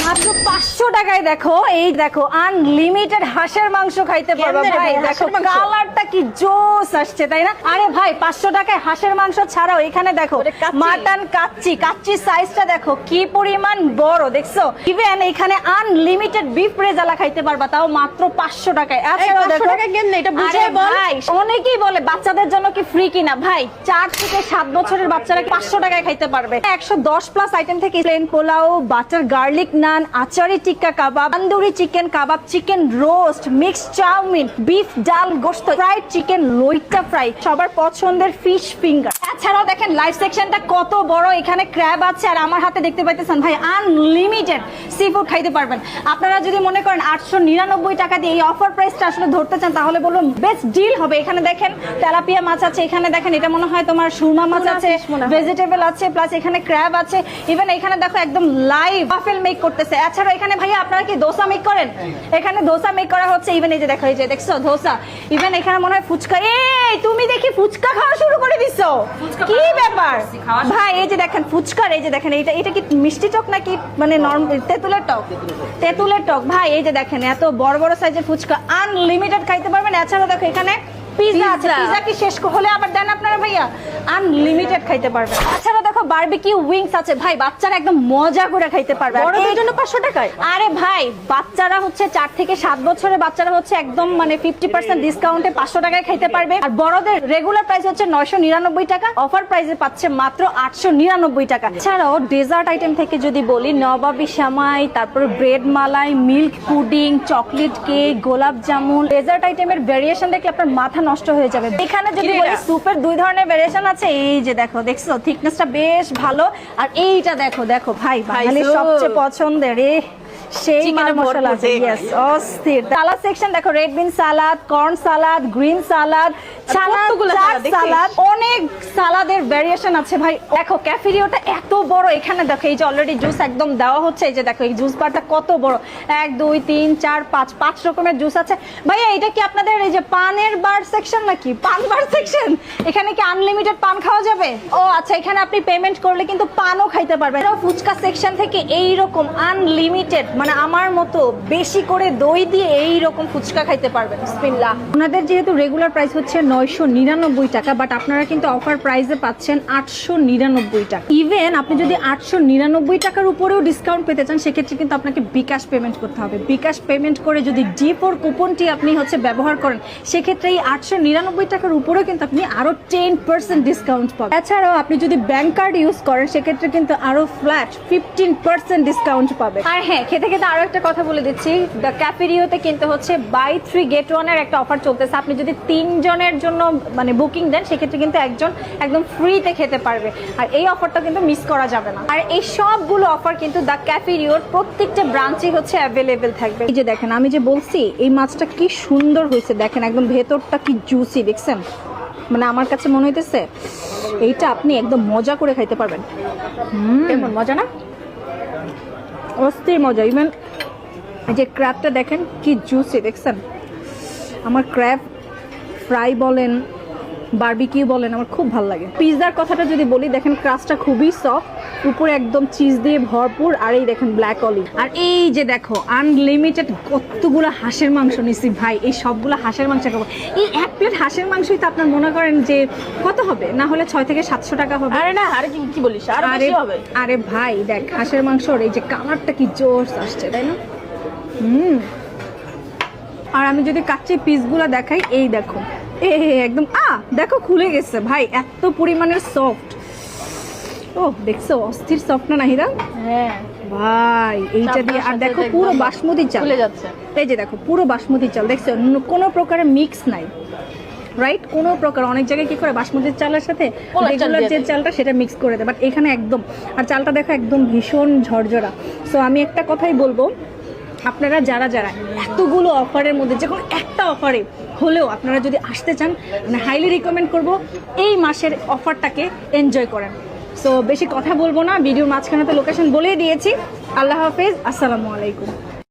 মাত্র পাঁচশো টাকায় দেখো এই দেখো আনলিমিটেড হাঁসের মাংস খাইতে পারবে ভাই। ভাই, দেখো কালারটা কি জোস আসছে তাই না? আরে ভাই পাঁচশো টাকায় হাঁসের মাংস ছাড়াও এখানে দেখো ওরে কাচ্চি। কাচ্চি। সাইজটা দেখো কি পরিমাণ বড় দেখছ? ইভেন এখানে আনলিমিটেড বিফ রেজালা খাইতে পারবা তাও মাত্র পাঁচশো টাকায়। এছাড়াও 500 দেখো টাকায় কেমনে? এটা বুঝিয়ে আরে বল। ভাই অনেকেই বলে বাচ্চাদের জন্য কি ফ্রি কিনা। ভাই চার থেকে সাত বছরের বাচ্চারা পাঁচশো টাকায় খাইতে পারবে? একশো দশ প্লাস আইটেম থেকে plain pulao butter garlic naan achari tikka kebab tandoori chicken kebab chicken roast mix chowmein beef ডাল গোস্ত ফ্রাইড চিকেন লইটা ফ্রাই সবার পছন্দের ফিশ ফিঙ্গার। এছাড়াও দেখেন লাইভ সেকশনটা কত বড় এখানে ক্র্যাব আছে আর আমার হাতে দেখতে পাইতেছেন ভাই আনলিমিটেড সি ফুড খাইতে পারবেন। আপনারা যদি মনে করেন আটশো নিরানব্বই টাকা দিয়ে এই অফার প্রাইসটা আসলে ধরতে চান তাহলে বলব বেস্ট ডিল হবে। এখানে দেখেন তেলাপিয়া মাছ আছে এখানে দেখেন এটা মনে হয় তোমার সুরমা মাছ আছে ভেজিটেবল আছে প্লাস এখানে ক্র্যাব আছে। ইভেন এখানে দেখো একদম লাইভ ওয়াফেল মেক করতেছে। এছাড়া এখানে ভাইয়া আপনারা কি দোসা মেক করেন? এখানে দোসা মেক করা হচ্ছে ইভেন এই যে দেখো এই যে দেখছ দোসা ইভেন এখানে মনে হয় ফুচকা। এই তুমি দেখি ফুচকা খাওয়া শুরু করে দিছো। কি ব্যাপার? ভাই এই যে দেখেন ফুচকার এই যে দেখেন এটা এটা কি মিষ্টি টক নাকি মানে নরম তেঁতুলের টক? তেঁতুলের টক। ভাই এই যে দেখেন এত বড় বড় সাইজের ফুচকা। আনলিমিটেড খাইতে পারবেন। এছাড়া দেখো এখানে পিজা আছে Pizza। পিজা কি শেষ হলে আবার দেন আপনারা ভাইয়া। আনলিমিটেড খাইতে পারবেন। তাছাড়া দেখো বারবিকিউ উইংস আছে। ভাই বাচ্চারা একদম মজা করে খাইতে পারবে। বড়দের জন্য পাঁচশো টাকায়? আরে ভাই বাচ্চারা হচ্ছে চার থেকে সাত বছরের বাচ্চারা হচ্ছে একদম মানে ফিফটি পার্সেন্ট ডিসকাউন্টে পাঁচশো টাকায় খাইতে পারবে। আর বড়দের রেগুলার প্রাইস হচ্ছে নয়শো নিরানব্বই টাকা। অফার প্রাইসে পাচ্ছে মাত্র আটশো নিরানব্বই টাকা। এছাড়াও ডেজার্ট আইটেম থেকে যদি বলি নবাবি সামাই তারপর bread malai milk pudding chocolate cake gulab jamun. Dessert আইটেমের ভেরিয়েশন দেখলে আপনার মাথা নষ্ট হয়ে যাবে। এখানে যদি বলি সুপের দুই ধরনের ভেরিয়েশন আছে এই যে দেখো দেখছ? থিকনেসটা বেশ ভালো। আর এইটা দেখো দেখো ভাই বাঙালির সবচেয়ে পছন্দের এ সেই Chicken মশলা আছে ইয়েস অস্থির। সালাদ সেকশন দেখো red bean salad corn salad green salad salad কতগুলো চাট salad দেখছিস? সালাদ অনেক সালাদের ভেরিয়েশন আছে ভাই। দেখো ক্যাফেরিওটা এত বড় এখানে দেখো এই যে অলরেডি জুস একদম দেওয়া হচ্ছে এই যে দেখো এই জুস বারটা কত বড়। এক দুই তিন চার পাঁচ পাঁচ রকমের জুস আছে। ভাইয়া এটা কি আপনাদের এই যে পানের বার সেকশন নাকি? পান বার সেকশন এখানে কি আনলিমিটেড পান খাওয়া যাবে? ও আচ্ছা এখানে আপনি পেমেন্ট করলে কিন্তু পানও খাইতে পারবেন। ফুচকা সেকশন থেকে এই রকম আনলিমিটেড মানে আমার মতো বেশি করে দই দিয়ে এই রকম ফুচকা খাইতে পারবেন, বিসমিল্লাহ। ওনাদের যেহেতু রেগুলার প্রাইস হচ্ছে নয়শো নিরানব্বই টাকা বাট আপনারা কিন্তু অফার প্রাইসে পাচ্ছেন আটশো নিরানব্বই টাকা। ইভেন আপনি যদি আটশো নিরানব্বই টাকার উপরেও ডিসকাউন্ট পেতে চান, সেক্ষেত্রে কিন্তু আপনাকে বিকাশ পেমেন্ট করতে হবে। বিকাশ পেমেন্ট করে যদি ডি ফোর কুপনটি আপনি হচ্ছে ব্যবহার করেন, সেক্ষেত্রে এই আটশো নিরানব্বই টাকার উপরেও কিন্তু আপনি আরও টেন পার্সেন্ট ডিসকাউন্ট পাবেন। এছাড়াও আপনি যদি ব্যাংক কার্ড ইউজ করেন, সেক্ষেত্রে কিন্তু আরও ফ্ল্যাট ফিফটিন পার্সেন্ট ডিসকাউন্ট পাবেন। আর হ্যাঁ খেতে খেতে আরও একটা কথা বলে দিচ্ছি। দ্য ক্যাফেরিওতে কিন্তু হচ্ছে বাই থ্রি গেট ওয়ানের একটা অফার চলতেছে। আপনি যদি তিনজনের জন্য মানে বুকিং দেন, সেক্ষেত্রে কিন্তু একজন একদম ফ্রিতে খেতে পারবে। আর এই অফারটা কিন্তু মিস করা যাবে না। আর এই সবগুলো অফার কিন্তু দ্য ক্যাফেরিওর প্রত্যেকটা ব্রাঞ্চই হচ্ছে অ্যাভেলেবেল থাকবে। এই যে দেখেন, আমি যে বলছি, এই মাছটা কি সুন্দর হয়েছে। দেখেন, একদম ভেতরটা কি জুসি দেখছেন? মানে আমার কাছে মনে হইতেছে, এইটা আপনি একদম মজা করে খাইতে পারবেন। হুম। মজা না? অস্থির মজা। ইভেন এই যে ক্র্যাবটা দেখেন, কি জুসি দেখছেন? আমার ক্র্যাব ফ্রাই বলেন বার্বিকিউ বলেন, আমার খুব ভালো লাগে। পিৎজার কথাটা যদি বলি, দেখেন ক্রাস্টটা খুবই সফট উপরে একদম চিজ দিয়ে ভরপুর আর এই দেখেন ব্ল্যাক অলিভ আর এই যে দেখো আনলিমিটেড কতগুলো হাঁসের মাংস নিছি ভাই এই সবগুলো হাঁসের মাংস খাব। এই এক প্লেট হাঁসের মাংসই তো আপনার মনে করেন যে কত হবে? না হলে ছয় থেকে সাতশো টাকা হবে। আরে না আরে কি বলিস? আরে আরে ভাই দেখ হাঁসের মাংসর এই যে কালারটা কি জোর আসছে তাই না? হুম। আর আমি যদি কাচ্চি পিসগুলো দেখাই এই দেখো। এ একদম আ দেখো খুলে গেছে। ভাই এত পরিমাণের সফট ও দেখছ? অস্থির সফট না নাহিদা হ্যাঁ। ভাই এইটা দিয়ে আর দেখো পুরো বাসমতি চাল। যাচ্ছে। এই যে দেখো পুরো বাসমতি চাল। দেখছ? কোনো প্রকারের মিক্স নাই। রাইট কোনো প্রকার অনেক জায়গায় কি করে বাসমতির চালের সাথে রেগুলার যে চালটা সেটা মিক্স করে দেয়। বাট এখানে একদম আর চালটা দেখো একদম ভীষণ ঝরঝরা। সো আমি একটা কথাই বলব। আপনারা যারা যারা এতগুলো অফারের মধ্যে যে কোনো একটা অফারে হলেও আপনারা যদি আসতে চান মানে হাইলি রিকমেন্ড করব এই মাসের অফারটাকে এনজয় করেন। সো বেশি কথা বলব না, ভিডিওর মাঝখানে তো লোকেশন বলেই দিয়েছি। আল্লাহ হাফেজ, আসসালামু আলাইকুম।